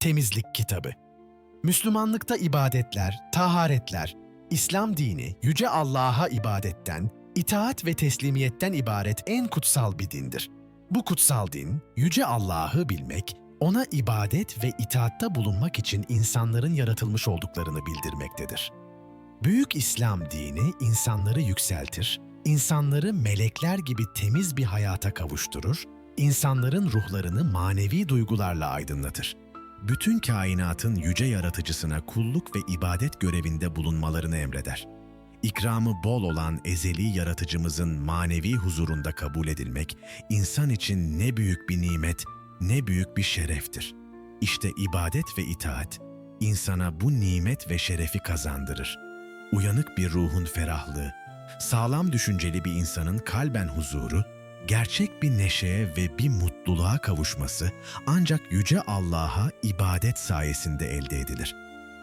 Temizlik Kitabı Müslümanlıkta ibadetler, taharetler, İslam dini Yüce Allah'a ibadetten, itaat ve teslimiyetten ibaret en kutsal bir dindir. Bu kutsal din, Yüce Allah'ı bilmek, ona ibadet ve itaatta bulunmak için insanların yaratılmış olduklarını bildirmektedir. Büyük İslam dini insanları yükseltir, insanları melekler gibi temiz bir hayata kavuşturur, insanların ruhlarını manevi duygularla aydınlatır. Bütün kainatın yüce yaratıcısına kulluk ve ibadet görevinde bulunmalarını emreder. İkramı bol olan ezeli yaratıcımızın manevi huzurunda kabul edilmek, insan için ne büyük bir nimet, ne büyük bir şereftir. İşte ibadet ve itaat, insana bu nimet ve şerefi kazandırır. Uyanık bir ruhun ferahlığı, sağlam düşünceli bir insanın kalben huzuru, gerçek bir neşeye ve bir mutluluğa kavuşması ancak Yüce Allah'a ibadet sayesinde elde edilir.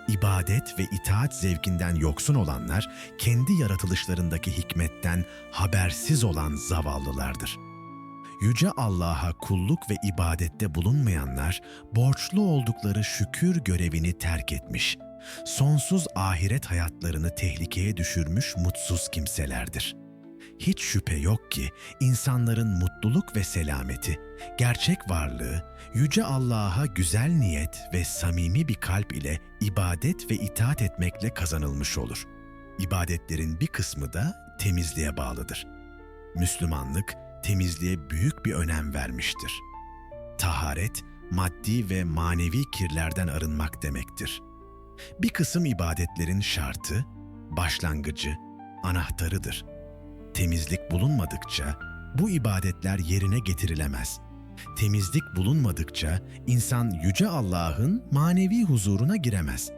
İbadet ve itaat zevkinden yoksun olanlar, kendi yaratılışlarındaki hikmetten habersiz olan zavallılardır. Yüce Allah'a kulluk ve ibadette bulunmayanlar, borçlu oldukları şükür görevini terk etmiş, sonsuz ahiret hayatlarını tehlikeye düşürmüş mutsuz kimselerdir. Hiç şüphe yok ki insanların mutluluk ve selameti, gerçek varlığı, Yüce Allah'a güzel niyet ve samimi bir kalp ile ibadet ve itaat etmekle kazanılmış olur. İbadetlerin bir kısmı da temizliğe bağlıdır. Müslümanlık, temizliğe büyük bir önem vermiştir. Taharet, maddi ve manevi kirlerden arınmak demektir. Bir kısım ibadetlerin şartı, başlangıcı, anahtarıdır. Temizlik bulunmadıkça bu ibadetler yerine getirilemez. Temizlik bulunmadıkça insan yüce Allah'ın manevi huzuruna giremez.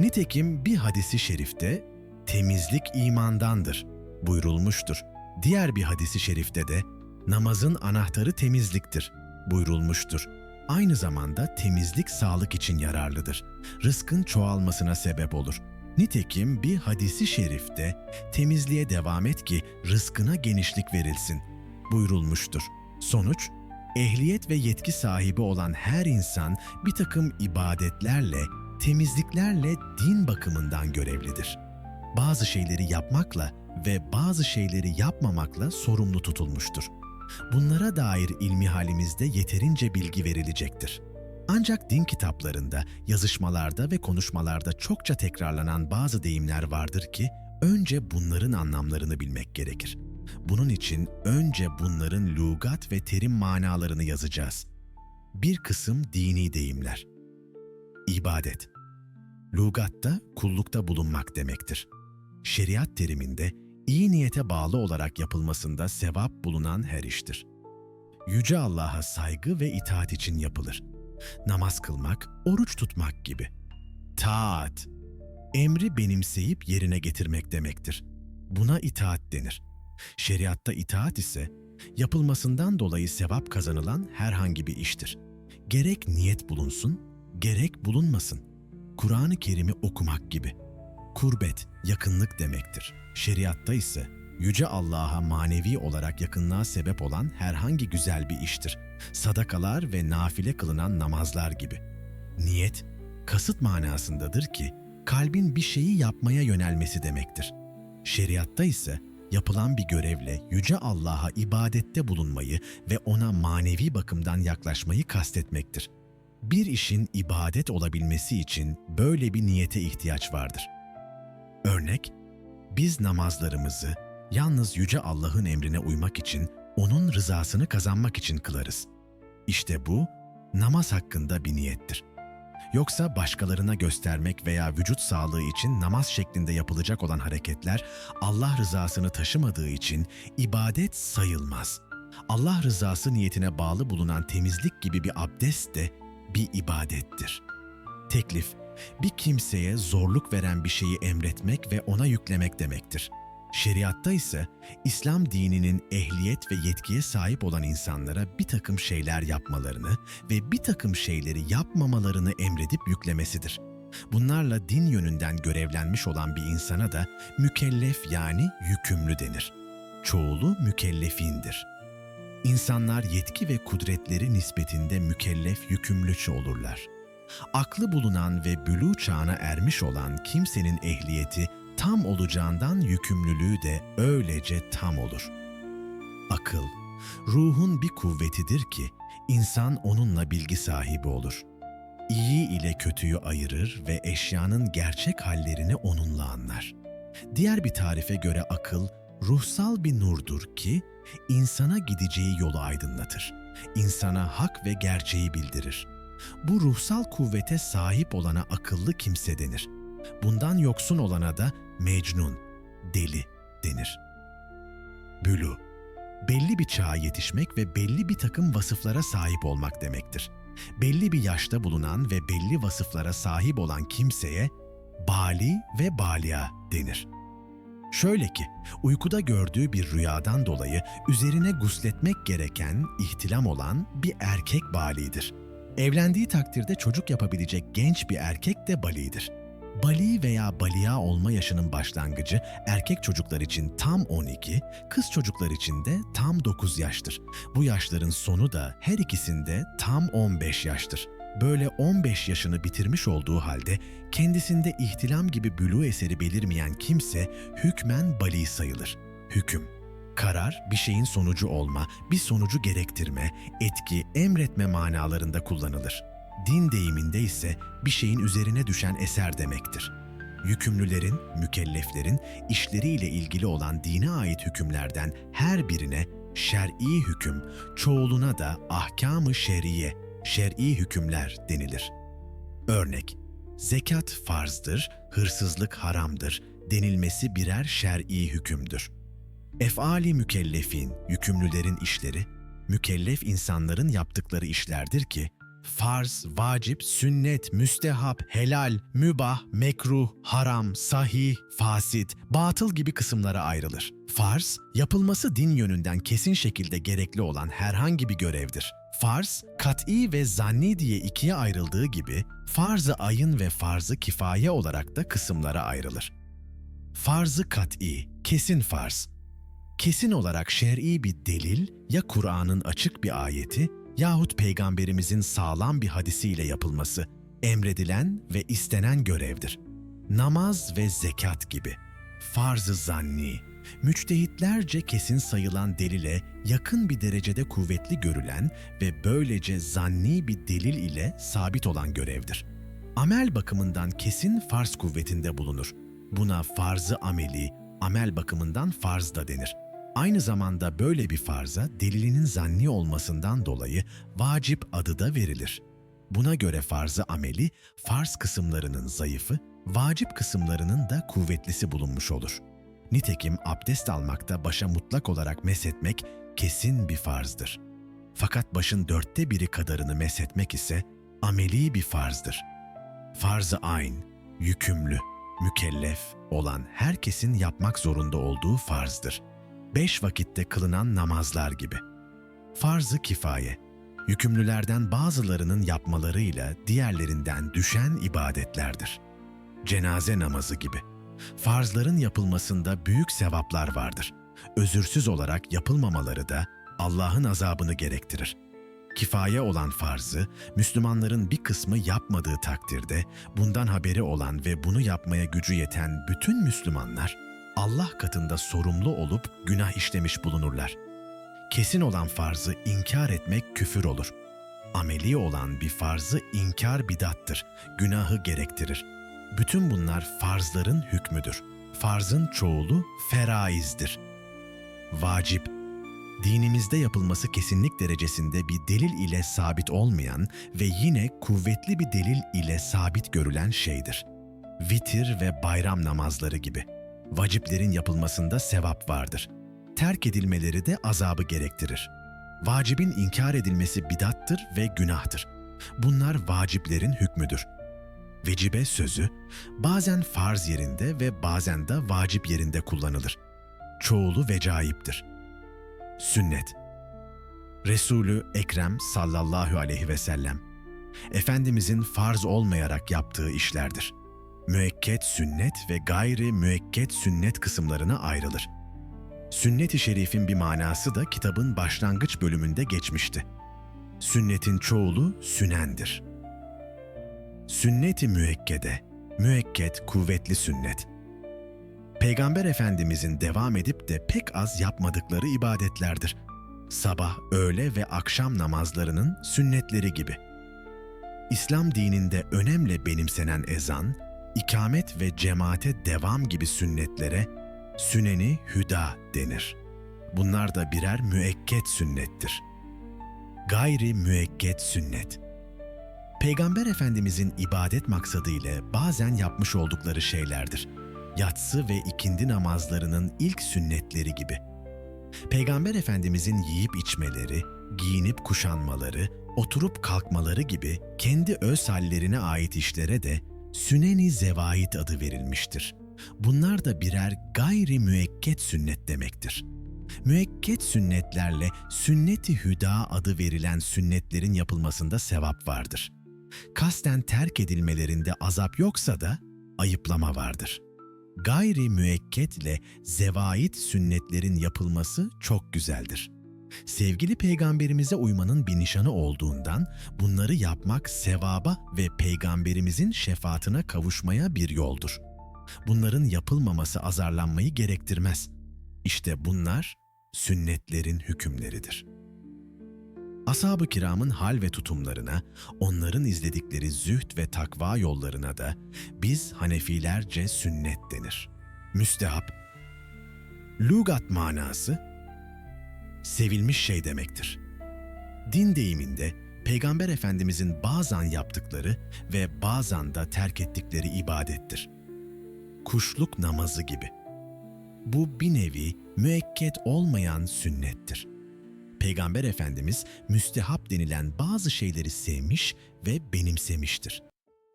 Nitekim bir hadisi şerifte temizlik imandandır buyurulmuştur. Diğer bir hadisi şerifte de namazın anahtarı temizliktir buyurulmuştur. Aynı zamanda temizlik sağlık için yararlıdır. Rızkın çoğalmasına sebep olur. Nitekim bir hadisi şerifte temizliğe devam et ki rızkına genişlik verilsin buyurulmuştur. Sonuç, ehliyet ve yetki sahibi olan her insan bir takım ibadetlerle, temizliklerle din bakımından görevlidir. Bazı şeyleri yapmakla ve bazı şeyleri yapmamakla sorumlu tutulmuştur. Bunlara dair ilmi halimizde yeterince bilgi verilecektir. Ancak din kitaplarında, yazışmalarda ve konuşmalarda çokça tekrarlanan bazı deyimler vardır ki önce bunların anlamlarını bilmek gerekir. Bunun için önce bunların lugat ve terim manalarını yazacağız. Bir kısım dini deyimler. İbadet. Lugatta kullukta bulunmak demektir. Şeriat teriminde iyi niyete bağlı olarak yapılmasında sevap bulunan her iştir. Yüce Allah'a saygı ve itaat için yapılır. Namaz kılmak, oruç tutmak gibi. Taat, emri benimseyip yerine getirmek demektir. Buna itaat denir. Şeriatta itaat ise yapılmasından dolayı sevap kazanılan herhangi bir iştir. Gerek niyet bulunsun, gerek bulunmasın. Kur'an-ı Kerim'i okumak gibi. Kurbet, yakınlık demektir. Şeriatta ise Yüce Allah'a manevi olarak yakınlığa sebep olan herhangi güzel bir iştir. Sadakalar ve nafile kılınan namazlar gibi. Niyet, kasıt manasındadır ki kalbin bir şeyi yapmaya yönelmesi demektir. Şeriatta ise yapılan bir görevle Yüce Allah'a ibadette bulunmayı ve ona manevi bakımdan yaklaşmayı kastetmektir. Bir işin ibadet olabilmesi için böyle bir niyete ihtiyaç vardır. Örnek, biz namazlarımızı yalnız Yüce Allah'ın emrine uymak için, O'nun rızasını kazanmak için kılarız. İşte bu, namaz hakkında bir niyettir. Yoksa başkalarına göstermek veya vücut sağlığı için namaz şeklinde yapılacak olan hareketler Allah rızasını taşımadığı için ibadet sayılmaz. Allah rızası niyetine bağlı bulunan temizlik gibi bir abdest de bir ibadettir. Teklif, bir kimseye zorluk veren bir şeyi emretmek ve ona yüklemek demektir. Şeriatta ise İslam dininin ehliyet ve yetkiye sahip olan insanlara bir takım şeyler yapmalarını ve bir takım şeyleri yapmamalarını emredip yüklemesidir. Bunlarla din yönünden görevlenmiş olan bir insana da mükellef yani yükümlü denir. Çoğulu mükellefindir. İnsanlar yetki ve kudretleri nispetinde mükellef yükümlüçü olurlar. Aklı bulunan ve bülû çağına ermiş olan kimsenin ehliyeti tam olacağından yükümlülüğü de öylece tam olur. Akıl, ruhun bir kuvvetidir ki insan onunla bilgi sahibi olur. İyi ile kötüyü ayırır ve eşyanın gerçek hallerini onunla anlar. Diğer bir tarife göre akıl, ruhsal bir nurdur ki insana gideceği yolu aydınlatır. İnsana hak ve gerçeği bildirir. Bu ruhsal kuvvete sahip olana akıllı kimse denir. Bundan yoksun olana da mecnun, deli denir. Bülü, belli bir çağa yetişmek ve belli bir takım vasıflara sahip olmak demektir. Belli bir yaşta bulunan ve belli vasıflara sahip olan kimseye bali ve balia denir. Şöyle ki, uykuda gördüğü bir rüyadan dolayı üzerine gusletmek gereken, ihtilam olan bir erkek balidir. Evlendiği takdirde çocuk yapabilecek genç bir erkek de balidir. Bali veya balia olma yaşının başlangıcı erkek çocuklar için tam 12, kız çocuklar için de tam 9 yaştır. Bu yaşların sonu da her ikisinde tam 15 yaştır. Böyle 15 yaşını bitirmiş olduğu halde kendisinde ihtilam gibi bülü eseri belirmeyen kimse hükmen bali sayılır. Hüküm Karar, bir şeyin sonucu olma, bir sonucu gerektirme, etki, emretme manalarında kullanılır. Din deyiminde ise bir şeyin üzerine düşen eser demektir. Yükümlülerin, mükelleflerin işleriyle ilgili olan dine ait hükümlerden her birine şer'i hüküm, çoğuluna da ahkam-ı şer'iye, şer'i hükümler denilir. Örnek, zekat farzdır, hırsızlık haramdır denilmesi birer şer'i hükümdür. Efali mükellefin, yükümlülerin işleri, mükellef insanların yaptıkları işlerdir ki, farz, vacip, sünnet, müstehap, helal, mübah, mekruh, haram, sahih, fasit, batıl gibi kısımlara ayrılır. Farz, yapılması din yönünden kesin şekilde gerekli olan herhangi bir görevdir. Farz, kat'i ve zanni diye ikiye ayrıldığı gibi, farz-ı ayın ve farz-ı kifaye olarak da kısımlara ayrılır. Farz-ı kat'i, kesin farz, kesin olarak şer'i bir delil ya Kur'an'ın açık bir ayeti yahut peygamberimizin sağlam bir hadisiyle yapılması emredilen ve istenen görevdir. Namaz ve zekat gibi. Farz-ı zanni, müçtehitlerce kesin sayılan delile yakın bir derecede kuvvetli görülen ve böylece zanni bir delil ile sabit olan görevdir. Amel bakımından kesin farz kuvvetinde bulunur. Buna farzı ameli, amel bakımından farz da denir. Aynı zamanda böyle bir farza delilinin zanni olmasından dolayı vacip adı da verilir. Buna göre farzı ameli, farz kısımlarının zayıfı, vacip kısımlarının da kuvvetlisi bulunmuş olur. Nitekim abdest almakta başa mutlak olarak mesetmek kesin bir farzdır. Fakat başın dörtte biri kadarını mesetmek ise ameli bir farzdır. Farz-ı ayn, yükümlü, mükellef olan herkesin yapmak zorunda olduğu farzdır. Beş vakitte kılınan namazlar gibi. Farz-ı kifaye, yükümlülerden bazılarının yapmalarıyla diğerlerinden düşen ibadetlerdir. Cenaze namazı gibi. Farzların yapılmasında büyük sevaplar vardır. Özürsüz olarak yapılmamaları da Allah'ın azabını gerektirir. Kifaye olan farzı, Müslümanların bir kısmı yapmadığı takdirde bundan haberi olan ve bunu yapmaya gücü yeten bütün Müslümanlar Allah katında sorumlu olup günah işlemiş bulunurlar. Kesin olan farzı inkar etmek küfür olur. Ameli olan bir farzı inkar bidattır, günahı gerektirir. Bütün bunlar farzların hükmüdür. Farzın çoğulu feraizdir. Vacip, dinimizde yapılması kesinlik derecesinde bir delil ile sabit olmayan ve yine kuvvetli bir delil ile sabit görülen şeydir. Vitir ve bayram namazları gibi. Vaciplerin yapılmasında sevap vardır. Terk edilmeleri de azabı gerektirir. Vacibin inkar edilmesi bidattır ve günahtır. Bunlar vaciplerin hükmüdür. Vecibe sözü bazen farz yerinde ve bazen de vacip yerinde kullanılır. Çoğulu vecaiptir. Sünnet Resulü Ekrem sallallahu aleyhi ve sellem Efendimizin farz olmayarak yaptığı işlerdir. Müekket sünnet ve gayri müekket sünnet kısımlarına ayrılır. Sünnet-i şerifin bir manası da kitabın başlangıç bölümünde geçmişti. Sünnetin çoğulu sünendir. Sünnet-i müekkede, müekket kuvvetli sünnet. Peygamber Efendimizin devam edip de pek az yapmadıkları ibadetlerdir. Sabah, öğle ve akşam namazlarının sünnetleri gibi. İslam dininde önemle benimsenen ezan, ikamet ve cemaate devam gibi sünnetlere süneni hüda denir. Bunlar da birer müekket sünnettir. Gayri müekket sünnet. Peygamber Efendimizin ibadet maksadı ile bazen yapmış oldukları şeylerdir. Yatsı ve ikindi namazlarının ilk sünnetleri gibi. Peygamber Efendimizin yiyip içmeleri, giyinip kuşanmaları, oturup kalkmaları gibi kendi öz hallerine ait işlere de süneni zevait adı verilmiştir. Bunlar da birer gayri müekket sünnet demektir. Müekket sünnetlerle sünnet-i hüda adı verilen sünnetlerin yapılmasında sevap vardır. Kasten terk edilmelerinde azap yoksa da ayıplama vardır. Gayri müekket ile zevait sünnetlerin yapılması çok güzeldir. Sevgili peygamberimize uymanın bir nişanı olduğundan bunları yapmak sevaba ve peygamberimizin şefaatine kavuşmaya bir yoldur. Bunların yapılmaması azarlanmayı gerektirmez. İşte bunlar sünnetlerin hükümleridir. Ashab-ı kiramın hal ve tutumlarına, onların izledikleri zühd ve takva yollarına da biz Hanefilerce sünnet denir. Müstehap, lugat manası, sevilmiş şey demektir. Din deyiminde Peygamber Efendimizin bazen yaptıkları ve bazen de terk ettikleri ibadettir. Kuşluk namazı gibi. Bu bir nevi müekket olmayan sünnettir. Peygamber Efendimiz müstehap denilen bazı şeyleri sevmiş ve benimsemiştir.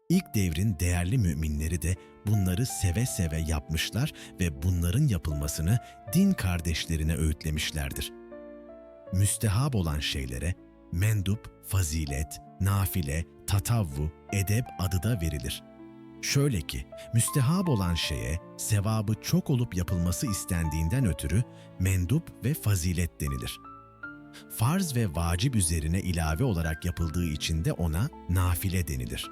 İlk devrin değerli müminleri de bunları seve seve yapmışlar ve bunların yapılmasını din kardeşlerine öğütlemişlerdir. Müstehap olan şeylere mendup, fazilet, nafile, tatavvu, edep adı da verilir. Şöyle ki, müstehab olan şeye sevabı çok olup yapılması istendiğinden ötürü mendup ve fazilet denilir. Farz ve vacip üzerine ilave olarak yapıldığı için de ona nafile denilir.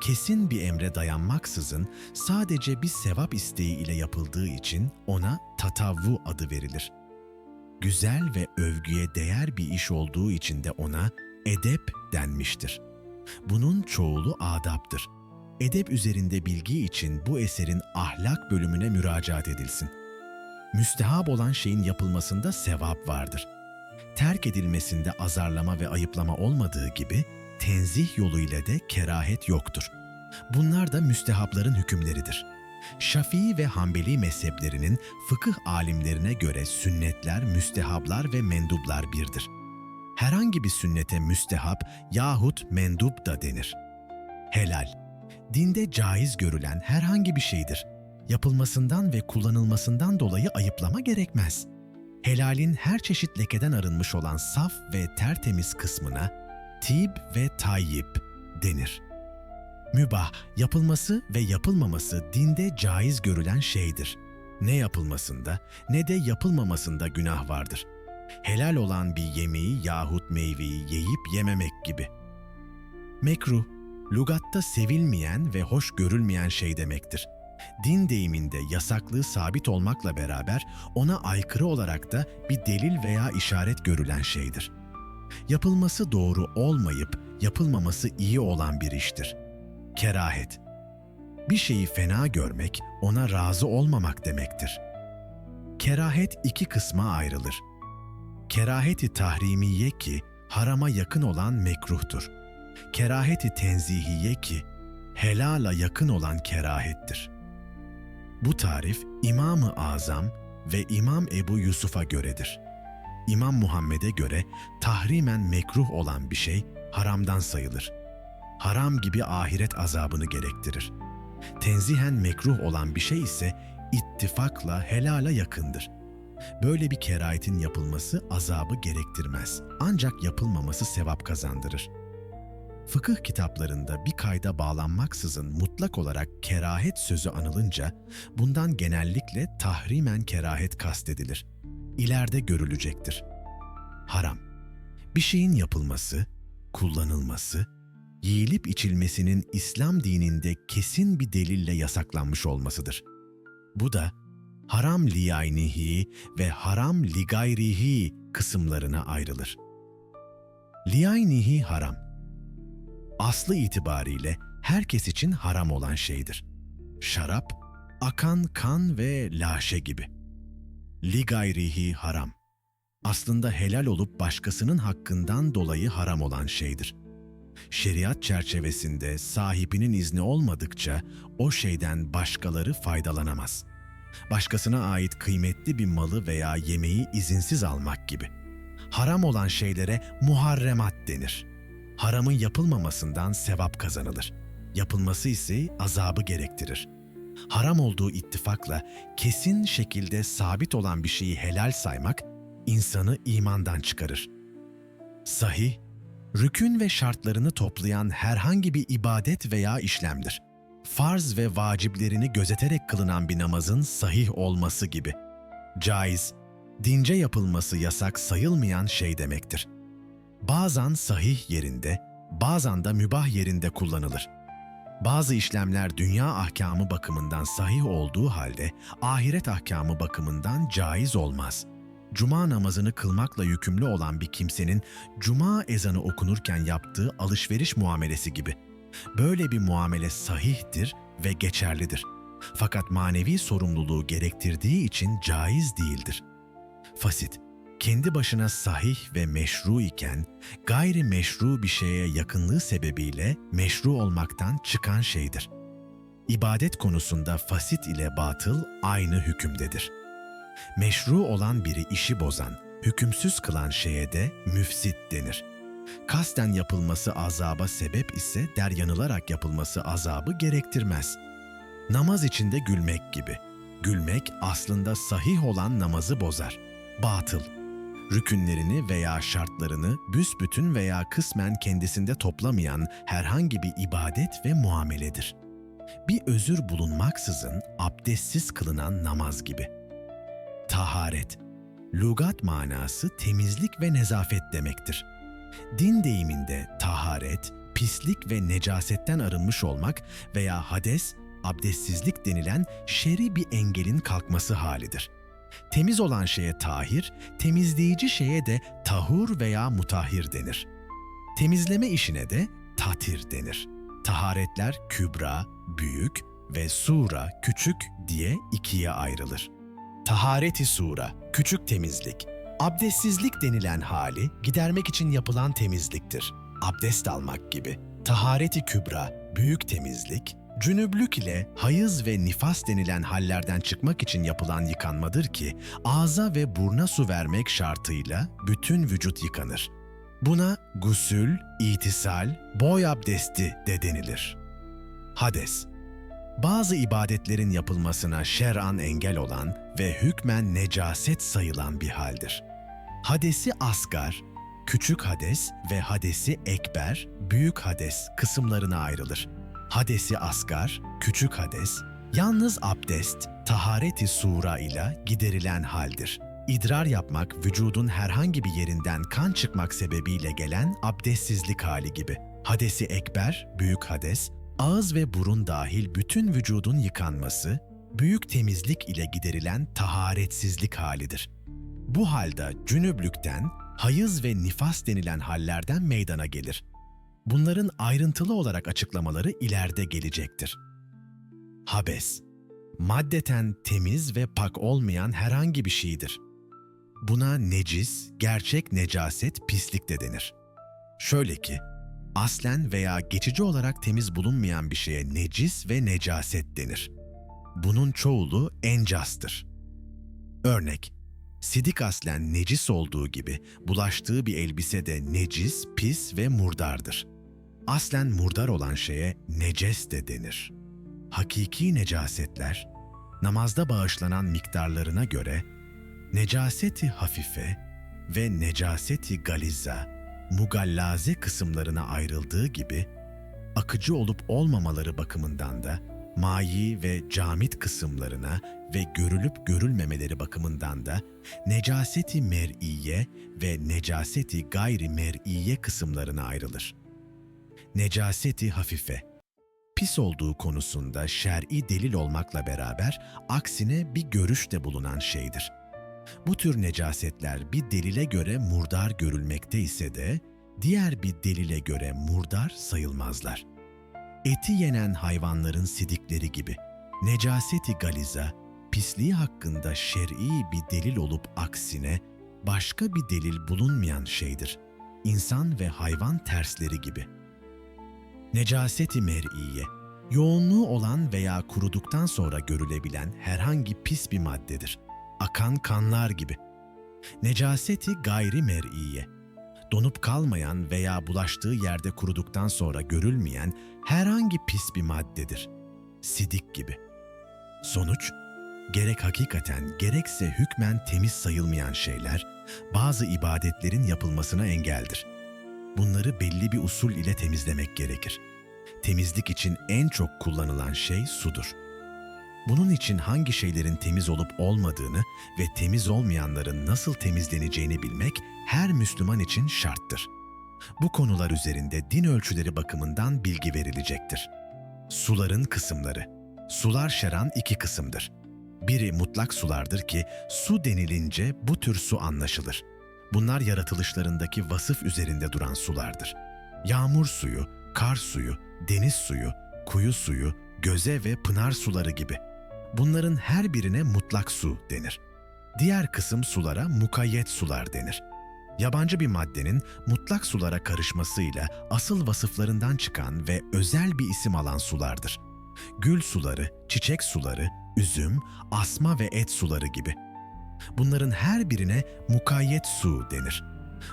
Kesin bir emre dayanmaksızın sadece bir sevap isteği ile yapıldığı için ona tatavvu adı verilir. Güzel ve övgüye değer bir iş olduğu için de ona edep denmiştir. Bunun çoğulu adaptır edep üzerinde bilgi için bu eserin ahlak bölümüne müracaat edilsin. Müstehab olan şeyin yapılmasında sevap vardır. Terk edilmesinde azarlama ve ayıplama olmadığı gibi tenzih yoluyla de kerahet yoktur. Bunlar da müstehapların hükümleridir. Şafii ve Hanbeli mezheplerinin fıkıh alimlerine göre sünnetler, müstehaplar ve mendublar birdir. Herhangi bir sünnete müstehap yahut mendup da denir. Helal, dinde caiz görülen herhangi bir şeydir. Yapılmasından ve kullanılmasından dolayı ayıplama gerekmez. Helalin her çeşit lekeden arınmış olan saf ve tertemiz kısmına tib ve tayyip denir. Mübah, yapılması ve yapılmaması dinde caiz görülen şeydir. Ne yapılmasında ne de yapılmamasında günah vardır. Helal olan bir yemeği yahut meyveyi yiyip yememek gibi. Mekruh, lugatta sevilmeyen ve hoş görülmeyen şey demektir. Din deyiminde yasaklığı sabit olmakla beraber ona aykırı olarak da bir delil veya işaret görülen şeydir. Yapılması doğru olmayıp yapılmaması iyi olan bir iştir. Kerahet Bir şeyi fena görmek, ona razı olmamak demektir. Kerahet iki kısma ayrılır. Keraheti tahrimiye ki harama yakın olan mekruhtur keraheti tenzihiye ki helala yakın olan kerahettir. Bu tarif İmam-ı Azam ve İmam Ebu Yusuf'a göredir. İmam Muhammed'e göre tahrimen mekruh olan bir şey haramdan sayılır. Haram gibi ahiret azabını gerektirir. Tenzihen mekruh olan bir şey ise ittifakla helala yakındır. Böyle bir kerahetin yapılması azabı gerektirmez. Ancak yapılmaması sevap kazandırır.'' Fıkıh kitaplarında bir kayda bağlanmaksızın mutlak olarak kerahet sözü anılınca bundan genellikle tahrimen kerahet kastedilir. İleride görülecektir. Haram. Bir şeyin yapılması, kullanılması, yiyilip içilmesinin İslam dininde kesin bir delille yasaklanmış olmasıdır. Bu da haram liyaynihi ve haram ligayrihi kısımlarına ayrılır. Liyaynihi haram. Aslı itibariyle herkes için haram olan şeydir. Şarap, akan kan ve laşe gibi. Ligayrihi haram. Aslında helal olup başkasının hakkından dolayı haram olan şeydir. Şeriat çerçevesinde sahibinin izni olmadıkça o şeyden başkaları faydalanamaz. Başkasına ait kıymetli bir malı veya yemeği izinsiz almak gibi. Haram olan şeylere muharremat denir. Haramın yapılmamasından sevap kazanılır. Yapılması ise azabı gerektirir. Haram olduğu ittifakla kesin şekilde sabit olan bir şeyi helal saymak insanı imandan çıkarır. Sahih, rükün ve şartlarını toplayan herhangi bir ibadet veya işlemdir. Farz ve vaciplerini gözeterek kılınan bir namazın sahih olması gibi. Caiz, dince yapılması yasak sayılmayan şey demektir. Bazen sahih yerinde, bazen de mübah yerinde kullanılır. Bazı işlemler dünya ahkamı bakımından sahih olduğu halde ahiret ahkamı bakımından caiz olmaz. Cuma namazını kılmakla yükümlü olan bir kimsenin cuma ezanı okunurken yaptığı alışveriş muamelesi gibi. Böyle bir muamele sahihtir ve geçerlidir. Fakat manevi sorumluluğu gerektirdiği için caiz değildir. Fasit, kendi başına sahih ve meşru iken gayri meşru bir şeye yakınlığı sebebiyle meşru olmaktan çıkan şeydir. İbadet konusunda fasit ile batıl aynı hükümdedir. Meşru olan biri işi bozan, hükümsüz kılan şeye de müfsit denir. Kasten yapılması azaba sebep ise deryanılarak yapılması azabı gerektirmez. Namaz içinde gülmek gibi. Gülmek aslında sahih olan namazı bozar. Batıl, rükünlerini veya şartlarını büsbütün veya kısmen kendisinde toplamayan herhangi bir ibadet ve muameledir. Bir özür bulunmaksızın abdestsiz kılınan namaz gibi. Taharet, lugat manası temizlik ve nezafet demektir. Din deyiminde taharet, pislik ve necasetten arınmış olmak veya hades, abdestsizlik denilen şer'i bir engelin kalkması halidir. Temiz olan şeye tahir, temizleyici şeye de tahur veya mutahhir denir. Temizleme işine de tatir denir. Taharetler kübra, büyük ve sura, küçük diye ikiye ayrılır. Tahareti sura, küçük temizlik. Abdestsizlik denilen hali gidermek için yapılan temizliktir. Abdest almak gibi. Tahareti kübra, büyük temizlik, cünüblük ile hayız ve nifas denilen hallerden çıkmak için yapılan yıkanmadır ki ağza ve burna su vermek şartıyla bütün vücut yıkanır. Buna gusül, itisal, boy abdesti de denilir. Hades bazı ibadetlerin yapılmasına şer'an engel olan ve hükmen necaset sayılan bir haldir. Hadesi asgar, küçük hades ve hadesi ekber, büyük hades kısımlarına ayrılır. Hadesi asgar, küçük hades, yalnız abdest, tahareti sura ile giderilen haldir. İdrar yapmak vücudun herhangi bir yerinden kan çıkmak sebebiyle gelen abdestsizlik hali gibi. Hadesi ekber, büyük hades, ağız ve burun dahil bütün vücudun yıkanması, büyük temizlik ile giderilen taharetsizlik halidir. Bu halde cünüblükten, hayız ve nifas denilen hallerden meydana gelir. Bunların ayrıntılı olarak açıklamaları ileride gelecektir. Habes, maddeten temiz ve pak olmayan herhangi bir şeydir. Buna necis, gerçek necaset, pislik de denir. Şöyle ki, aslen veya geçici olarak temiz bulunmayan bir şeye necis ve necaset denir. Bunun çoğulu encastır. Örnek, sidik aslen necis olduğu gibi bulaştığı bir elbise de necis, pis ve murdardır. Aslen murdar olan şeye neces de denir. Hakiki necasetler, namazda bağışlanan miktarlarına göre necaseti hafife ve necaseti galiza, mugallaze kısımlarına ayrıldığı gibi, akıcı olup olmamaları bakımından da mayi ve camit kısımlarına ve görülüp görülmemeleri bakımından da necaseti mer'iye ve necaseti gayri mer'iye kısımlarına ayrılır. Necaseti hafife. Pis olduğu konusunda şer'i delil olmakla beraber aksine bir görüş de bulunan şeydir. Bu tür necasetler bir delile göre murdar görülmekte ise de diğer bir delile göre murdar sayılmazlar. Eti yenen hayvanların sidikleri gibi necaseti galiza pisliği hakkında şer'i bir delil olup aksine başka bir delil bulunmayan şeydir. İnsan ve hayvan tersleri gibi. Necaseti mer'iye, yoğunluğu olan veya kuruduktan sonra görülebilen herhangi pis bir maddedir. Akan kanlar gibi. Necaseti gayri mer'iye, donup kalmayan veya bulaştığı yerde kuruduktan sonra görülmeyen herhangi pis bir maddedir. Sidik gibi. Sonuç, gerek hakikaten gerekse hükmen temiz sayılmayan şeyler, bazı ibadetlerin yapılmasına engeldir. Bunları belli bir usul ile temizlemek gerekir. Temizlik için en çok kullanılan şey sudur. Bunun için hangi şeylerin temiz olup olmadığını ve temiz olmayanların nasıl temizleneceğini bilmek her Müslüman için şarttır. Bu konular üzerinde din ölçüleri bakımından bilgi verilecektir. Suların kısımları Sular şeran iki kısımdır. Biri mutlak sulardır ki su denilince bu tür su anlaşılır. Bunlar yaratılışlarındaki vasıf üzerinde duran sulardır. Yağmur suyu, kar suyu, deniz suyu, kuyu suyu, göze ve pınar suları gibi. Bunların her birine mutlak su denir. Diğer kısım sulara mukayyet sular denir. Yabancı bir maddenin mutlak sulara karışmasıyla asıl vasıflarından çıkan ve özel bir isim alan sulardır gül suları, çiçek suları, üzüm, asma ve et suları gibi. Bunların her birine mukayyet su denir.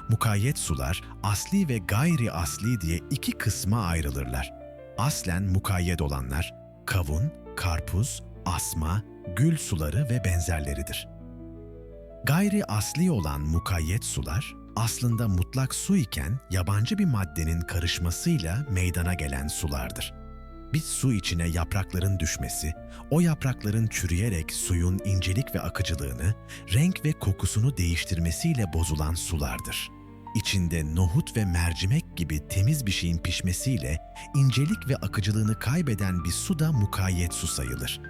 Mukayyet sular asli ve gayri asli diye iki kısma ayrılırlar. Aslen mukayyet olanlar kavun, karpuz, asma, gül suları ve benzerleridir. Gayri asli olan mukayyet sular aslında mutlak su iken yabancı bir maddenin karışmasıyla meydana gelen sulardır bir su içine yaprakların düşmesi, o yaprakların çürüyerek suyun incelik ve akıcılığını, renk ve kokusunu değiştirmesiyle bozulan sulardır. İçinde nohut ve mercimek gibi temiz bir şeyin pişmesiyle incelik ve akıcılığını kaybeden bir su da mukayyet su sayılır.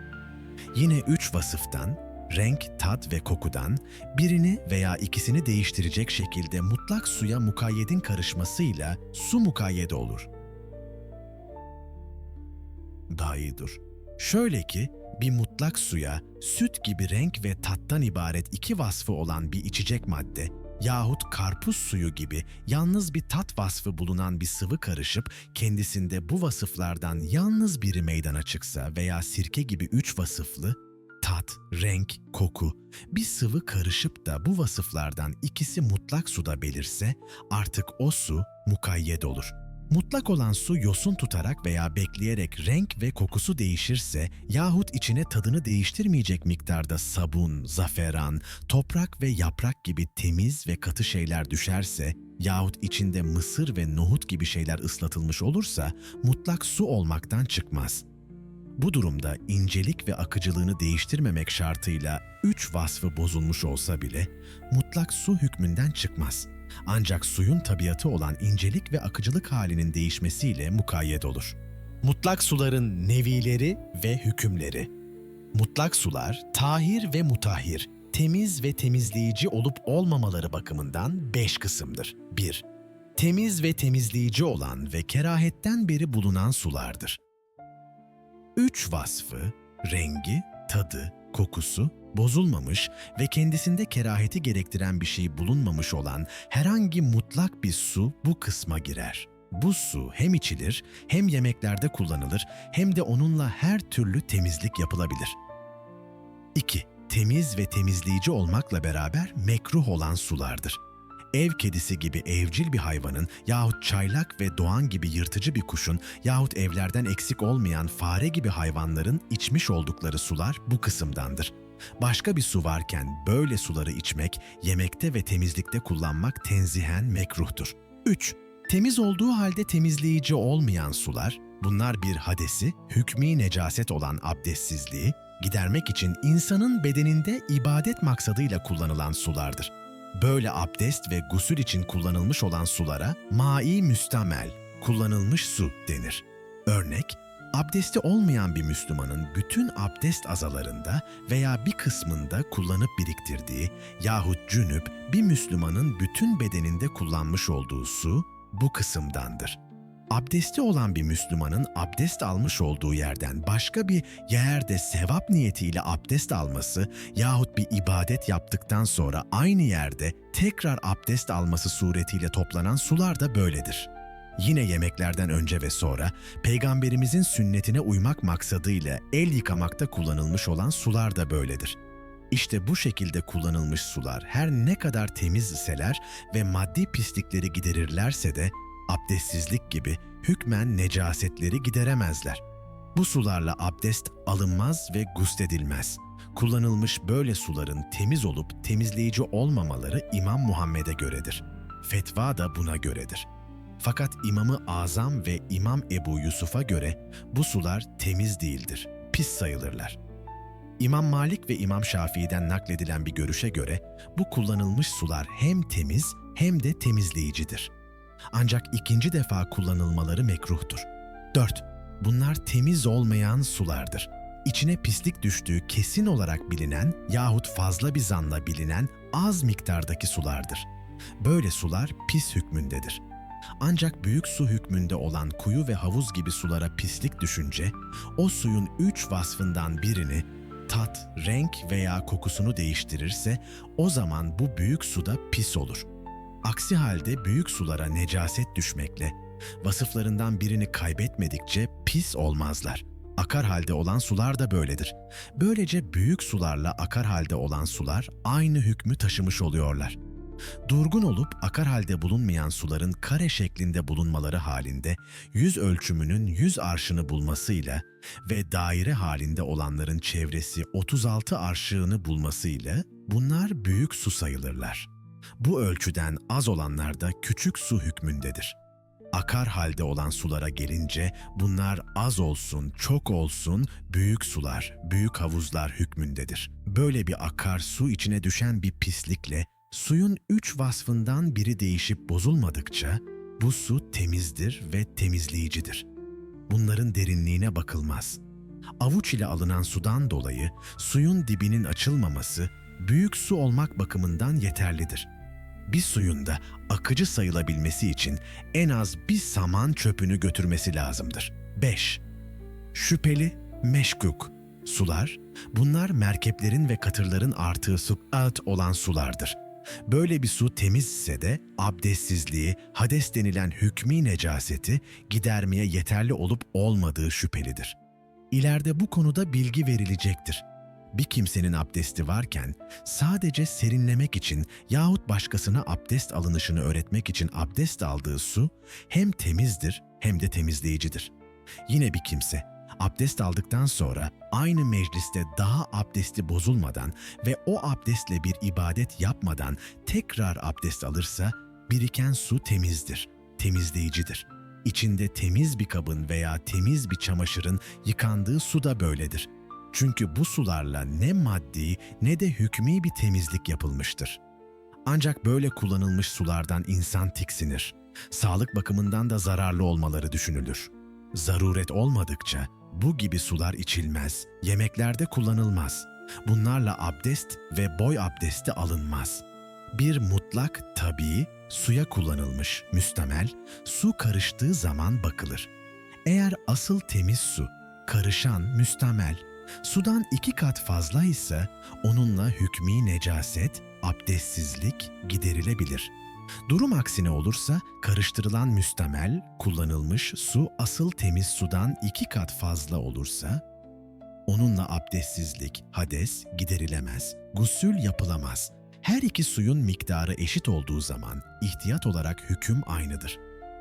Yine üç vasıftan, renk, tat ve kokudan birini veya ikisini değiştirecek şekilde mutlak suya mukayyedin karışmasıyla su mukayyede olur daha iyidir. Şöyle ki bir mutlak suya süt gibi renk ve tattan ibaret iki vasfı olan bir içecek madde yahut karpuz suyu gibi yalnız bir tat vasfı bulunan bir sıvı karışıp kendisinde bu vasıflardan yalnız biri meydana çıksa veya sirke gibi üç vasıflı tat, renk, koku bir sıvı karışıp da bu vasıflardan ikisi mutlak suda belirse artık o su mukayyet olur.'' Mutlak olan su yosun tutarak veya bekleyerek renk ve kokusu değişirse yahut içine tadını değiştirmeyecek miktarda sabun, zaferan, toprak ve yaprak gibi temiz ve katı şeyler düşerse yahut içinde mısır ve nohut gibi şeyler ıslatılmış olursa mutlak su olmaktan çıkmaz. Bu durumda incelik ve akıcılığını değiştirmemek şartıyla üç vasfı bozulmuş olsa bile mutlak su hükmünden çıkmaz.'' Ancak suyun tabiatı olan incelik ve akıcılık halinin değişmesiyle mukayyet olur. Mutlak suların nevileri ve hükümleri Mutlak sular tahir ve mutahhir, temiz ve temizleyici olup olmamaları bakımından beş kısımdır. 1. Temiz ve temizleyici olan ve kerahetten beri bulunan sulardır. Üç vasfı, rengi, tadı, kokusu bozulmamış ve kendisinde keraheti gerektiren bir şey bulunmamış olan herhangi mutlak bir su bu kısma girer. Bu su hem içilir, hem yemeklerde kullanılır, hem de onunla her türlü temizlik yapılabilir. 2. Temiz ve temizleyici olmakla beraber mekruh olan sulardır. Ev kedisi gibi evcil bir hayvanın yahut çaylak ve doğan gibi yırtıcı bir kuşun yahut evlerden eksik olmayan fare gibi hayvanların içmiş oldukları sular bu kısımdandır. Başka bir su varken böyle suları içmek, yemekte ve temizlikte kullanmak tenzihen mekruhtur. 3. Temiz olduğu halde temizleyici olmayan sular, bunlar bir hadesi, hükmü necaset olan abdestsizliği, gidermek için insanın bedeninde ibadet maksadıyla kullanılan sulardır. Böyle abdest ve gusül için kullanılmış olan sulara mai müstamel, kullanılmış su denir. Örnek, abdesti olmayan bir Müslümanın bütün abdest azalarında veya bir kısmında kullanıp biriktirdiği yahut cünüp bir Müslümanın bütün bedeninde kullanmış olduğu su bu kısımdandır. Abdesti olan bir Müslümanın abdest almış olduğu yerden başka bir yerde sevap niyetiyle abdest alması yahut bir ibadet yaptıktan sonra aynı yerde tekrar abdest alması suretiyle toplanan sular da böyledir. Yine yemeklerden önce ve sonra peygamberimizin sünnetine uymak maksadıyla el yıkamakta kullanılmış olan sular da böyledir. İşte bu şekilde kullanılmış sular her ne kadar temiz iseler ve maddi pislikleri giderirlerse de abdestsizlik gibi hükmen necasetleri gideremezler. Bu sularla abdest alınmaz ve gusledilmez. Kullanılmış böyle suların temiz olup temizleyici olmamaları İmam Muhammed'e göredir. Fetva da buna göredir. Fakat İmamı Azam ve İmam Ebu Yusuf'a göre bu sular temiz değildir, pis sayılırlar. İmam Malik ve İmam Şafii'den nakledilen bir görüşe göre bu kullanılmış sular hem temiz hem de temizleyicidir. Ancak ikinci defa kullanılmaları mekruhtur. 4. Bunlar temiz olmayan sulardır. İçine pislik düştüğü kesin olarak bilinen yahut fazla bir zanla bilinen az miktardaki sulardır. Böyle sular pis hükmündedir. Ancak büyük su hükmünde olan kuyu ve havuz gibi sulara pislik düşünce, o suyun üç vasfından birini tat, renk veya kokusunu değiştirirse o zaman bu büyük suda pis olur. Aksi halde büyük sulara necaset düşmekle vasıflarından birini kaybetmedikçe pis olmazlar. Akar halde olan sular da böyledir. Böylece büyük sularla akar halde olan sular aynı hükmü taşımış oluyorlar. Durgun olup akar halde bulunmayan suların kare şeklinde bulunmaları halinde yüz ölçümünün yüz arşını bulmasıyla ve daire halinde olanların çevresi 36 arşığını bulmasıyla bunlar büyük su sayılırlar. Bu ölçüden az olanlar da küçük su hükmündedir. Akar halde olan sulara gelince bunlar az olsun, çok olsun büyük sular, büyük havuzlar hükmündedir. Böyle bir akar su içine düşen bir pislikle suyun üç vasfından biri değişip bozulmadıkça bu su temizdir ve temizleyicidir. Bunların derinliğine bakılmaz. Avuç ile alınan sudan dolayı suyun dibinin açılmaması büyük su olmak bakımından yeterlidir. Bir suyun da akıcı sayılabilmesi için en az bir saman çöpünü götürmesi lazımdır. 5. Şüpheli, meşkuk sular, bunlar merkeplerin ve katırların artığı suat olan sulardır. Böyle bir su temizse de abdestsizliği, hades denilen hükmü necaseti gidermeye yeterli olup olmadığı şüphelidir. İleride bu konuda bilgi verilecektir. Bir kimsenin abdesti varken sadece serinlemek için yahut başkasına abdest alınışını öğretmek için abdest aldığı su hem temizdir hem de temizleyicidir. Yine bir kimse abdest aldıktan sonra aynı mecliste daha abdesti bozulmadan ve o abdestle bir ibadet yapmadan tekrar abdest alırsa biriken su temizdir, temizleyicidir. İçinde temiz bir kabın veya temiz bir çamaşırın yıkandığı su da böyledir. Çünkü bu sularla ne maddi ne de hükmü bir temizlik yapılmıştır. Ancak böyle kullanılmış sulardan insan tiksinir. Sağlık bakımından da zararlı olmaları düşünülür. Zaruret olmadıkça bu gibi sular içilmez, yemeklerde kullanılmaz. Bunlarla abdest ve boy abdesti alınmaz. Bir mutlak tabii suya kullanılmış müstemel, su karıştığı zaman bakılır. Eğer asıl temiz su, karışan müstemel, sudan iki kat fazla ise onunla hükmü necaset, abdestsizlik giderilebilir.'' Durum aksine olursa karıştırılan müstemel, kullanılmış su asıl temiz sudan iki kat fazla olursa, onunla abdestsizlik, hades giderilemez, gusül yapılamaz. Her iki suyun miktarı eşit olduğu zaman ihtiyat olarak hüküm aynıdır.